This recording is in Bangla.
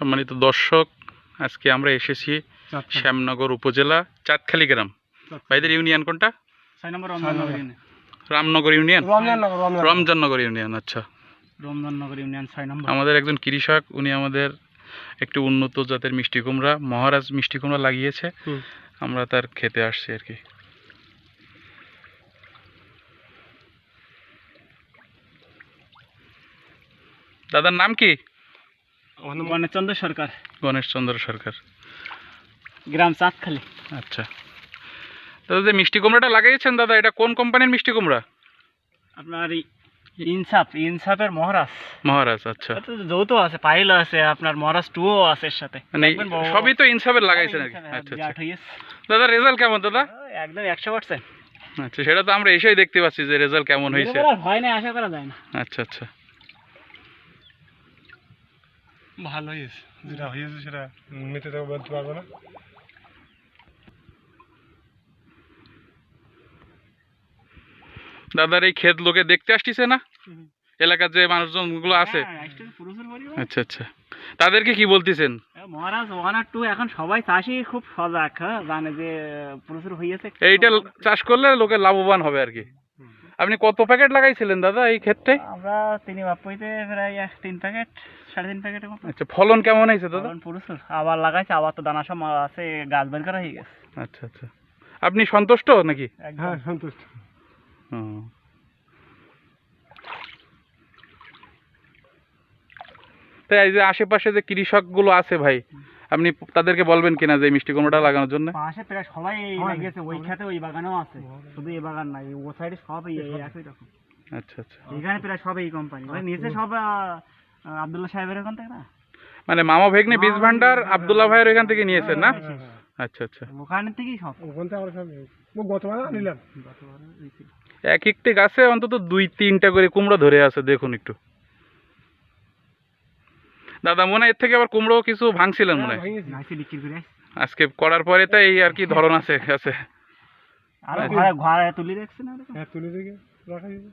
সম্মানিত দর্শক আজকে আমরা এসেছি শ্যামনগর উপজেলা চাঁদখালি গ্রাম। ভাইদের ইউনিয়ন কোনটা? রামনগর ইউনিয়ন? রমজাননগর ইউনিয়ন আচ্ছা। রমজাননগর ইউনিয়ন আমাদের একজন কৃষক উনি আমাদের একটু উন্নত জাতের মিষ্টি কুমড়া মহারাজ মিষ্টি কুমড়া লাগিয়েছে। আমরা তার খেতে আসছি আর কি। দাদার নাম কি? গণেশচন্দ্র সরকার। গণেশ চন্দ্র সরকার। গ্রাম চাঁদখালি। আচ্ছা। দাদা যে মিষ্টি কুমড়াটা লাগিয়েছেন দাদা এটা কোন কোম্পানির মিষ্টি কুমড়া? আপনার ইনসাফ ইনসাফের মহারাজ। মহারাজ আচ্ছা। যৌথ আছে পাইলও আছে আপনার মহারাজ টুও আছে এর সাথে। মানে সবই তো ইনসাফের লাগাইছেন আর কি। আচ্ছা আচ্ছা। দাদা রেজাল্ট কেমন দাদা? একদম একশো পার্সেন্ট আচ্ছা সেটা তো আমরা এসেই দেখতে পাচ্ছি যে রেজাল্ট কেমন হয়েছে। আশা করা যায় না। আচ্ছা আচ্ছা। ভালো হয়েছে। যেটা হয়েছে সেটা মেতে তো বলতে পারব না। দাদার এই ক্ষেত লোকে দেখতে আসতেছে না? এলাকার যে মানুষজনগুলো আছে? হ্যাঁ, পরিমাণে। আচ্ছা আচ্ছা। তাদেরকে কি বলতেছেন? মহারাজ ওয়ান আর টু এখন সবাই চাষি খুব সজাগ হ্যাঁ? জানে যে প্রচুর হয়েছে এইটা চাষ করলে লোকে লাভবান হবে আর কি। আপনি কত প্যাকেট লাগাইছিলেন দাদা এই ক্ষেত্রে? আমরা তিনি বাপ্পাইতে প্রায় এক তিন প্যাকেট সাড়ে তিন প্যাকেটের মতো। আচ্ছা ফলন কেমন হয়েছে দাদা? ফলন প্রচুর আবার লাগাইছে আবার তো দানা সব আছে গাছ বের করা হয়ে গেছে। আচ্ছা আচ্ছা। আপনি সন্তুষ্ট নাকি? হ্যাঁ সন্তুষ্ট। তাই এই যে আশেপাশে যে কৃষকগুলো আছে ভাই আপনি তাদেরকে বলবেন কিনা যে মিষ্টি কুমড়োটা লাগানোর জন্য? পাশে প্রায় সবাই সবাই, লাগিয়েছে ওই খেতে ওই বাগানেও আছে। শুধু এই বাগান নাই ও সাইডে সব এই একই রকম। আচ্ছা আচ্ছা। এখানে প্রায় সব এই কোম্পানি নিচে সব আব্দুল্লাহ সাহেবের ওখান থেকে না? মানে মামা ভেগনি বীজ ভান্ডার আব্দুল্লাহ ভাইয়ের ওইখান থেকে নিয়েছেন না? হ্যাঁ, হ্যাঁ, আচ্ছা আচ্ছা। ওখানে থেকেই সব। ওখান থেকে আমরা সব ও গতবার নিলাম। এক একটি গাছে অন্তত দুই তিনটা করে কুমড়ো ধরে আছে দেখুন একটু। দাদা মনে হয় এর থেকে আবার কুমড়ো কিছু ভাঙছিলেন মনে হয় আসছে। আজকে করার পরে তো এই আর কি ধরন আছে আছে আর। ঘরে ঘরে তুলে রাখছে না ওরকম? হ্যাঁ তুলে রাখা যাবে